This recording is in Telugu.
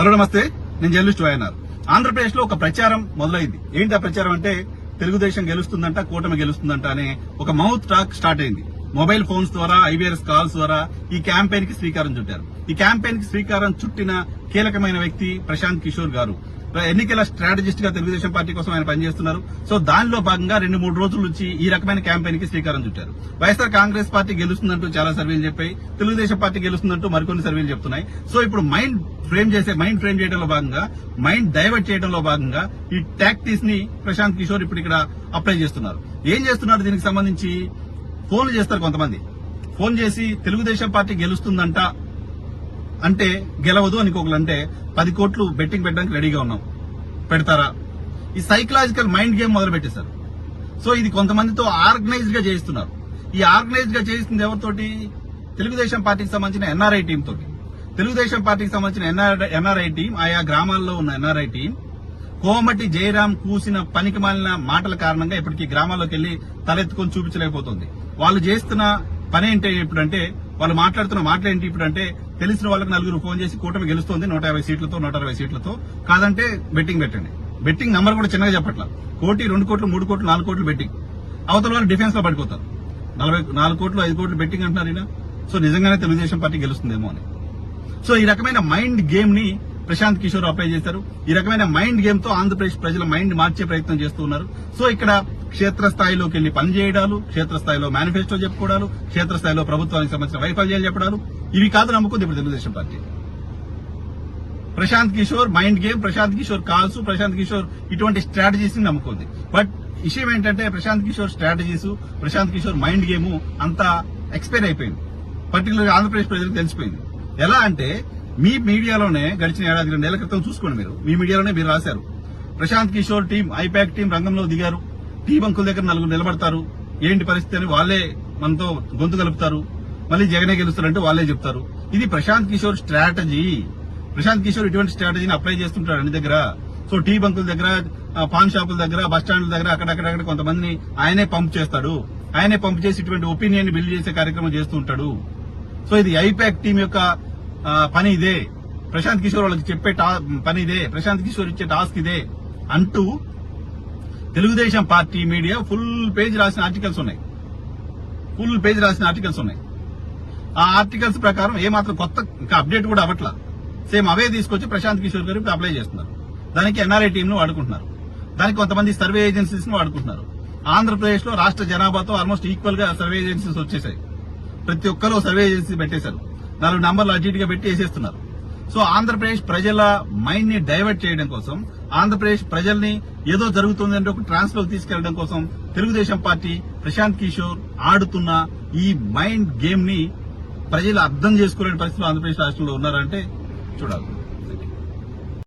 హలో నమస్తే. నేను జర్నలిస్ట్ వైఎన్ఆర్. ఆంధ్రప్రదేశ్లో ఒక ప్రచారం మొదలైంది. ఏంటి ఆ ప్రచారం అంటే తెలుగుదేశం గెలుస్తుందంట కూటమి గెలుస్తుందంట అనే ఒక మౌత్ టాక్ స్టార్ట్ అయింది. మొబైల్ ఫోన్స్ ద్వారా ఐవీఆర్ఎస్ కాల్స్ ద్వారా ఈ క్యాంపెయిన్కి శ్రీకారం చుట్టారు. ఈ క్యాంపెయిన్కి శ్రీకారం చుట్టిన కీలకమైన వ్యక్తి ప్రశాంత్ కిషోర్ గారు. ఎన్నికల స్ట్రాటజిస్ట్గా తెలుగుదేశం పార్టీ కోసం ఆయన పనిచేస్తున్నారు. సో దానిలో భాగంగా రెండు మూడు రోజుల నుంచి ఈ రకమైన క్యాంపెయిన్కి శ్రీకారం చుట్టారు. వైఎస్ఆర్ కాంగ్రెస్ పార్టీ గెలుస్తుందంటూ చాలా సర్వేలు చెప్పాయి. తెలుగుదేశం పార్టీ గెలుస్తుందంటూ మరికొన్ని సర్వేలు చెప్తున్నాయి. సో ఇప్పుడు మైండ్ ఫ్రేమ్ చేసే మైండ్ ఫ్రేమ్ చేయడంలో భాగంగా మైండ్ డైవర్ట్ చేయడంలో భాగంగా ఈ టాక్టీస్ని ప్రశాంత్ కిషోర్ ఇప్పుడు ఇక్కడ అప్లై చేస్తున్నారు. ఏం చేస్తున్నారు దీనికి సంబంధించి? ఫోన్లు చేస్తారు కొంతమంది. ఫోన్ చేసి తెలుగుదేశం పార్టీ గెలుస్తుందంట అంటే గెలవదు అని ఇంకొకరు అంటే పది కోట్లు బెట్టింగ్ పెట్టడానికి రెడీగా ఉన్నాం. పెడతారా? ఈ సైకలాజికల్ మైండ్ గేమ్ మొదలు పెట్టేశారు. సో ఇది కొంతమందితో ఆర్గనైజ్డ్గా చేయిస్తున్నారు. ఈ ఆర్గనైజ్డ్గా చేయిస్తుంది ఎవరితోటి? తెలుగుదేశం పార్టీకి సంబంధించిన ఎన్ఆర్ఐ టీం తోటి. తెలుగుదేశం పార్టీకి సంబంధించిన ఎన్ఆర్ఐ టీం ఆయా గ్రామాల్లో ఉన్న ఎన్ఆర్ఐ టీం కోమటి జయరాం కూసిన పనికి మాలిన మాటల కారణంగా ఇప్పటికీ గ్రామాల్లోకి వెళ్ళి తలెత్తుకొని చూపించలేకపోతుంది. వాళ్ళు చేస్తున్న పని ఏంటి ఇప్పుడంటే వాళ్ళు మాట్లాడుతున్న మాటలేంటి ఇప్పుడంటే తెలిసిన వాళ్ళకి నలుగురు ఫోన్ చేసి కూటమి గెలుస్తోంది నూట యాభై సీట్లతో నూట అరవై సీట్లతో. కాదంటే బెట్టింగ్ పెట్టండి. బెట్టింగ్ నంబర్ కూడా చిన్నగా చెప్పట్ల. కోటి రెండు కోట్లు మూడు కోట్లు నాలుగు కోట్లు బెట్టింగ్. అవతల వాళ్ళు డిఫెన్స్లో పడిపోతారు. నలభై నాలుగు కోట్లు ఐదు కోట్లు బెట్టింగ్ అంటున్నారు ఈయన. సో నిజంగానే తెలుగుదేశం పార్టీ గెలుస్తుందేమో అని. సో ఈ రకమైన మైండ్ గేమ్ని ప్రశాంత్ కిషోర్ అప్లై చేశారు. ఈ రకమైన మైండ్ గేమ్తో ఆంధ్రప్రదేశ్ ప్రజల మైండ్ మార్చే ప్రయత్నం చేస్తూ ఉన్నారు. సో ఇక్కడ క్షేత్రస్థాయిలోకి వెళ్ళి పనిచేయడాలు క్షేత్రస్థాయిలో మేనిఫెస్టో చెప్పుకోవడాలు క్షేత్రస్థాయిలో ప్రభుత్వానికి సంబంధించిన వైఫల్యాలు చెప్పడాలు ఇవి కాదు నమ్ముకుంది ఇప్పుడు Telugu Desam party. Prashant Kishor mind game Prashant Kishor calls Prashant Kishor ఇటువంటి స్ట్రాటజీస్ని నమ్ముకుంది. బట్ విషయం ఏంటంటే Prashant Kishor strategies Prashant Kishor mind game అంతా ఎక్స్పైర్ అయిపోయింది. పర్టికులర్ ఆంధ్రప్రదేశ్ ప్రజలకు తెలిసిపోయింది. ఎలా అంటే మీ మీడియాలోనే గడిచిన ఏడాది రెండు నెలల క్రితం చూసుకోండి మీరు. మీ మీడియాలోనే మీరు రాశారు. ప్రశాంత్ కిషోర్ టీం ఐపాక్ టీం రంగంలో దిగారు. టీ బంకుల దగ్గర నలుగురు నిలబడతారు. ఏంటి పరిస్థితి అని వాళ్ళే మనతో గొంతు కలుపుతారు. మళ్ళీ జగనే గెలుస్తారంటే వాళ్ళే చెప్తారు. ఇది ప్రశాంత్ కిషోర్ స్ట్రాటజీ. ప్రశాంత్ కిషోర్ ఇటువంటి స్ట్రాటజీని అప్లై చేస్తుంటాడు అన్ని దగ్గర. సో టీ బంకుల దగ్గర పాన్ షాపుల దగ్గర బస్ స్టాండ్ల దగ్గర అక్కడక్కడక్కడ కొంతమందిని ఆయనే పంప్ చేస్తాడు. ఆయనే పంప్ చేసి ఇటువంటి ఒపీనియన్ బిల్డ్ చేసే కార్యక్రమం చేస్తూ ఉంటాడు. సో ఇది ఐపాక్ టీం యొక్క పని ఇదే. ప్రశాంత్ కిషోర్ వాళ్ళకి చెప్పే పని ఇదే. ప్రశాంత్ కిషోర్ ఇచ్చే టాస్క్ ఇదే అంటూ Telugu Desam party media full page రాసిన ఆర్టికల్స్ ఉన్నాయి. ఫుల్ పేజ్ రాసిన ఆర్టికల్స్ ఉన్నాయి. ఆ ఆర్టికల్స్ ప్రకారం ఏమాత్రం కొత్త ఇంకా అప్డేట్ కూడా అవ్వట్లా. సేమ్ అవే తీసుకొచ్చి ప్రశాంత్ కిషోర్ గారు ఇప్పుడు అప్లై చేస్తున్నారు. దానికి ఎన్ఆర్ఐ టీంను వాడుకుంటున్నారు. దానికి కొంతమంది సర్వే ఏజెన్సీస్ను వాడుకుంటున్నారు. ఆంధ్రప్రదేశ్లో రాష్ట్ర జనాభాతో ఆల్మోస్ట్ ఈక్వల్గా సర్వే ఏజెన్సీస్ వచ్చేసాయి. ప్రతి ఒక్కరు సర్వే ఏజెన్సీ పెట్టేశారు. నాలుగు నంబర్లు అటు ఇటుగా పెట్టి వేసేస్తున్నారు. సో ఆంధ్రప్రదేశ్ ప్రజల మైండ్ని డైవర్ట్ చేయడం కోసం ఆంధ్రప్రదేశ్ ప్రజల్ని ఏదో జరుగుతుంది అంటే ఒక ట్రాన్స్లోకి తీసుకెళ్ళడం కోసం తెలుగుదేశం పార్టీ ప్రశాంత్ కిషోర్ ఆడుతున్న ఈ మైండ్ గేమ్ని ప్రజలు అర్థం చేసుకోలేని పరిస్థితులు ఆంధ్రప్రదేశ్ రాష్ట్రంలో ఉన్నారంటే చూడాలి.